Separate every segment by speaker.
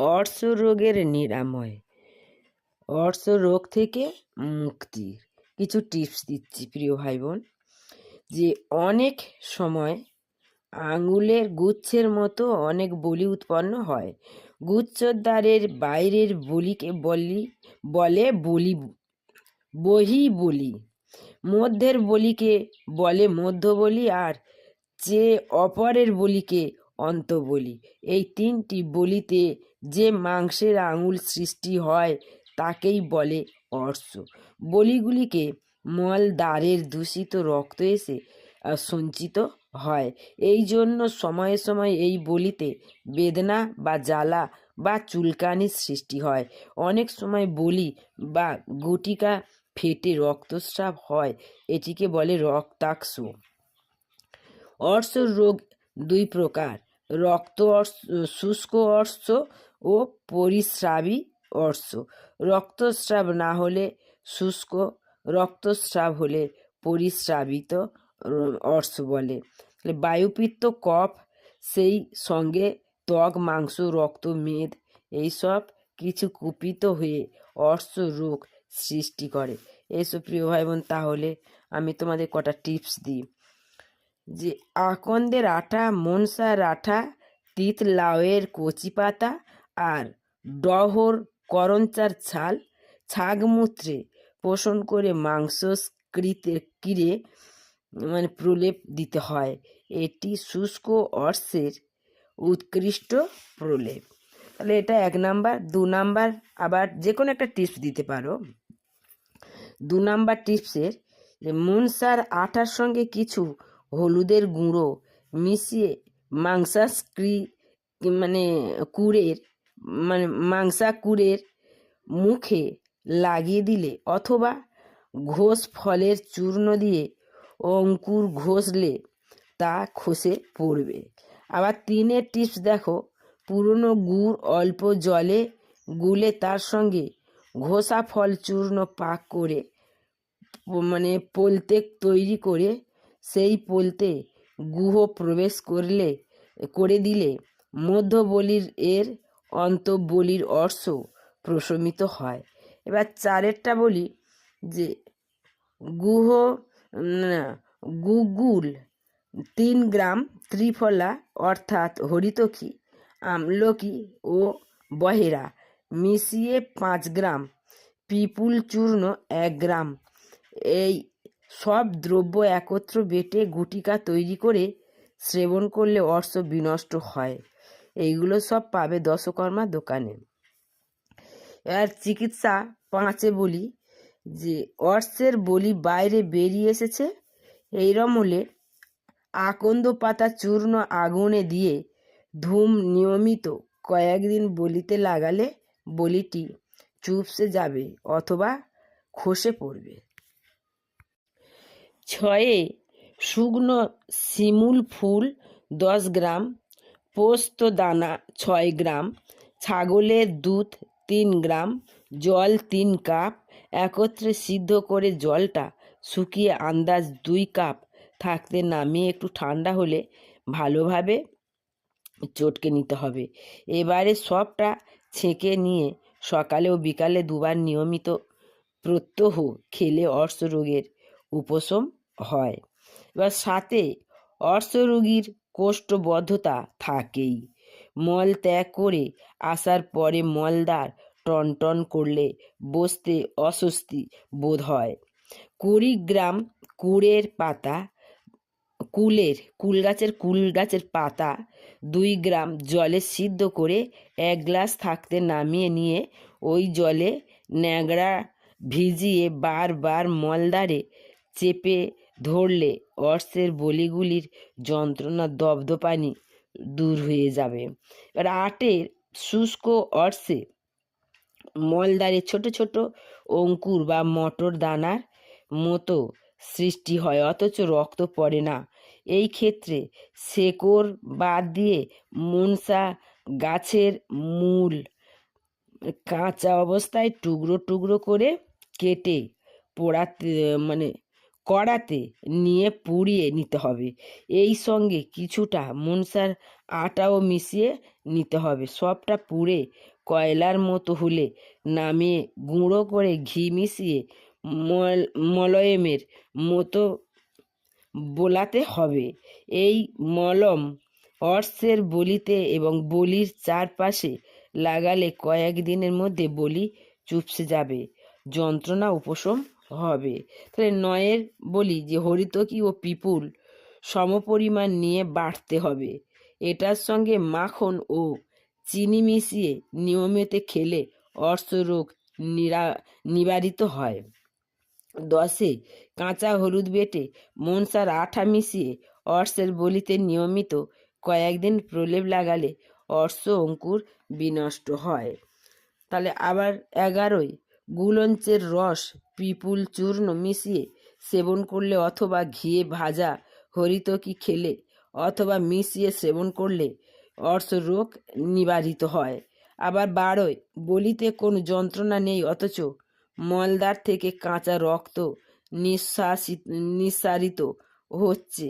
Speaker 1: অর্শ রোগের নিরাময়। অর্শ রোগ থেকে মুক্তির কিছু টিপস দিচ্ছি, প্রিয় ভাই বোন যে অনেক সময় আঙুলের গুচ্ছের মতো অনেক বলি উৎপন্ন হয়। গুচ্ছদ্বারের বাইরের বলিকে বলি, বলে বলি, বহি বলি। মধ্যের বলিকে বলে মধ্য বলি আর যে অপরের বলিকে অন্ত বলি। এই তিনটি বলিতে যে মাংসের আঙুল সৃষ্টি হয়, তাকেই বলে অর্শ। বলিগুলিকে মলদ্বারের দূষিত রক্ত এসে সঞ্চিত হয়। এই জন্য সময়ে সময়ে এই বলিতে বেদনা বা জ্বালা বা চুলকানির সৃষ্টি হয়। অনেক সময় বলি বা গুটিকা ফেটে রক্তস্রাব হয়, এটিকে বলে রক্তাক্ষ। অর্শ রোগ দুই প্রকার। রক্ত শুষ্ক অর্শ ও পরিস্রাবী অর্শ রক্তস্রাব না হলে শুষ্ক, রক্তস্রাব হলে পরিস্রাবিত অর্শ বলে। বায়ুপিত্ত কফ, সেই সঙ্গে ত্বক, মাংস, রক্ত, মেদ, এইসব কিছু কুপিত হয়ে অর্শ রোগ সৃষ্টি করে। এসব প্রিয় ভাই বোন তাহলে আমি তোমাদের কটা টিপস দিই। যে আকন্দের আঠা, মনসার আঠা, তিত লাউয়ের কচি পাতা আর ডহর করঞ্চার ছাল, ছাগমূত্রে পোষণ করে মাংস স্কৃতে কিরে মানে প্রলেপ দিতে হয়। এটি শুষ্ক অর্শের উৎকৃষ্ট প্রলেপ। তাহলে এটা এক নাম্বার, দু নাম্বার, আবার যে কোনো একটা টিপস দিতে পারো। দু নাম্বার টিপসের যে মুনসার আটার সঙ্গে কিছু হলুদের গুঁড়ো মিশিয়ে মাংসাস্ক্রি মানে কুড়ের মানে মাংসা কুড়ের মুখে লাগিয়ে দিলে অথবা ঘোষ ফলের চূর্ণ দিয়ে অঙ্কুর ঘষলে তা খসে পড়বে। আবার তিনের টিপস দেখো। পুরনো গুড় অল্প জলে গুলে তার সঙ্গে ঘষা ফল চূর্ণ পাক করে মানে পোলতে তৈরি করে সেই পোলতে গুহ প্রবেশ করলে, করে দিলে মধ্য বলির এর অন্ত বলির অর্শ প্রশমিত হয়। এবার চারেরটা বলি, যে গুহ গুগুল, তিন গ্রাম ত্রিফলা, অর্থাৎ হরিতকি, আমলকি ও বহেরা, মিশিয়ে পাঁচ গ্রাম, পিপুল চূর্ণ এক গ্রাম। এই সব দ্রব্য একত্র বেটে গুটিকা তৈরি করে সেবন করলে অর্শ বিনষ্ট হয়। এইগুলো সব পাবে দশকর্মা দোকানে। আর চিকিৎসা পাঁচে বলি, যে অর্শের বলি বাইরে বেরিয়ে এসেছে এইরম হলে আকন্দ পাতা চূর্ণ আগুনে দিয়ে ধূম নিয়মিত কয়েকদিন বলিতে লাগালে বলিটি চুপসে যাবে অথবা খসে পড়বে। ছয়ে শুকনো শিমুল ফুল দশ গ্রাম, পোস্ত দানা ছয় গ্রাম, ছাগলের দুধ তিন গ্রাম, জল তিন কাপ, একত্রে সিদ্ধ করে জলটা শুকিয়ে আন্দাজ দুই কাপ থাকতে নামিয়ে একটু ঠান্ডা হলে ভালোভাবে চটকে নিতে হবে। এবারে সবটা ছেঁকে নিয়ে সকালে ও বিকালে দুবার নিয়মিত প্রত্যহ খেলে অর্শ রোগের উপশম হয়। এবার সাথে অর্শ রোগীর কোষ্ঠবদ্ধতা থাকেই। মল ত্যাগ করে আসার পরে মলদার টনটন করলে বসতে অস্বস্তি বোধ হয়। কুড়ি গ্রাম কুড়ের পাতা, কুলের কুল গাছের কুল গাছের পাতা দুই গ্রাম জলে সিদ্ধ করে এক গ্লাস থাকতে নামিয়ে নিয়ে ওই জলে ন্যাংড়া ভিজিয়ে বারবার মলদারে চেপে ধরলে অর্শের বলিগুলির যন্ত্রণা দপদপানি দূর হয়ে যাবে। এবার আটের শুষ্ক অর্শে মলদারে ছোট ছোট অঙ্কুর বা মটর দানার মতো সৃষ্টি হয়, অথচ রক্ত পড়ে না। এই ক্ষেত্রে শেকড় বাদ দিয়ে মনসা গাছের মূল কাঁচা অবস্থায় টুকরো টুকরো করে কেটে পোড়াতে মানে কড়াতে নিয়ে পুড়িয়ে নিতে হবে। এই সঙ্গে কিছুটা মনসার আটাও মিশিয়ে নিতে হবে। সবটা পুড়ে কয়লার মতো হলে নামিয়ে গুঁড়ো করে ঘি মিশিয়ে মল, মলয়েমের মতো বোলাতে হবে। এই মলম অর্সের বলিতে এবং বলির চারপাশে লাগালে কয়েক দিনের মধ্যে বলি চুপসে যাবে। যন্ত্রণা উপশম হবে। তাহলে নয়ের বলি যে হরিতকি ও পিপুল সমপরিমাণ নিয়ে বাটতে হবে। এটার সঙ্গে মাখন ও চিনি মিশিয়ে নিয়মিত খেলে অর্শ রোগ নিরা, নিবারিত হয়। দশে কাঁচা হলুদ বেটে মনসার আঠা মিশিয়ে অর্শের বলিতে নিয়মিত কয়েকদিন প্রলেপ লাগালে অর্শ অঙ্কুর বিনষ্ট হয়। তাহলে আবার এগারোই গুলঞ্চের রস, পিপুল চূর্ণ মিশিয়ে সেবন করলে অথবা ঘিয়ে ভাজা হরিতকি খেলে অথবা মিশিয়ে সেবন করলে অর্শ রোগ নিবারিত হয়। আবার বারোয়, বলিতে কোনো যন্ত্রণা নেই অথচ মলদার থেকে কাঁচা রক্ত নিঃশ্বাসিত, নিঃসারিত হচ্ছে।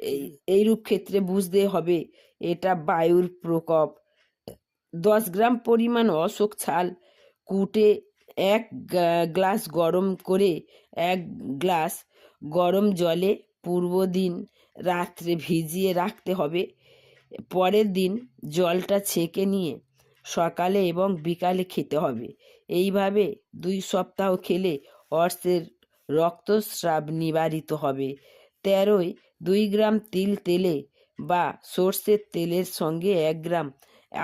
Speaker 1: এই, এইরূপ ক্ষেত্রে বুঝতে হবে এটা বায়ুর প্রকোপ। দশ গ্রাম পরিমাণ অশোক ছাল কুটে এক গ্লাস গরম করে, এক গ্লাস গরম জলে পূর্বদিন রাত্রে ভিজিয়ে রাখতে হবে। পরের দিন জলটা ছেঁকে নিয়ে সকালে এবং বিকালে খেতে হবে। এইভাবে দুই সপ্তাহ খেলে অর্থের রক্তস্রাব নিবারিত হবে। তেরোই দুই গ্রাম তিল তেলে বা সর্ষের তেলের সঙ্গে এক গ্রাম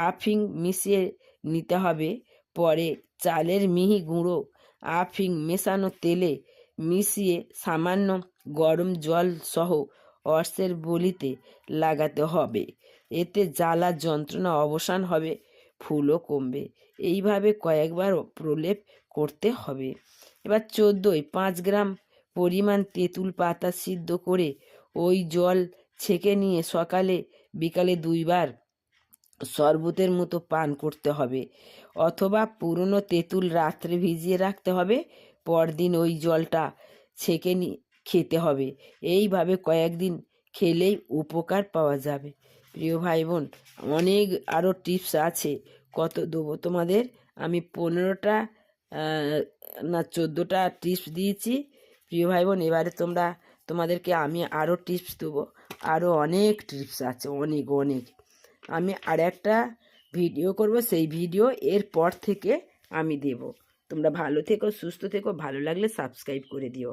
Speaker 1: আফিং মিশিয়ে নিতে হবে। পরে চালের মিহি গুঁড়ো, আফিং মেশানো তেলে মিশিয়ে সামান্য গরম জল সহ অর্শের বলিতে লাগাতে হবে। এতে জ্বালা যন্ত্রণা অবসান হবে, ফুলও কমবে। এইভাবে কয়েকবার প্রলেপ করতে হবে। এবার চোদ্দোই, পাঁচ গ্রাম পরিমাণ তেঁতুল পাতা সিদ্ধ করে ওই জল ছেঁকে নিয়ে সকালে বিকালে দুইবার শরবতের মতো পান করতে হবে অথবা পুরনো তেঁতুল রাত্রে ভিজিয়ে রাখতে হবে, পরদিন ওই জলটা ছেঁকে খেতে হবে। এইভাবে কয়েকদিন খেলেই উপকার পাওয়া যাবে। প্রিয় ভাই বোন অনেক আরও টিপস আছে। কত দেবো তোমাদের? আমি পনেরোটা না চোদ্দোটা টিপস দিয়েছি। প্রিয় ভাই বোন এবারে তোমরা, তোমাদেরকে আমি আরও টিপস দেবো। আরও অনেক টিপস আছে, অনেক অনেক। আমি আর একটা ভিডিও করব, সেই ভিডিও এর পর থেকে আমি দেব। তোমরা ভালো থেকো, সুস্থ থেকো, ভালো লাগলে সাবস্ক্রাইব করে দিও।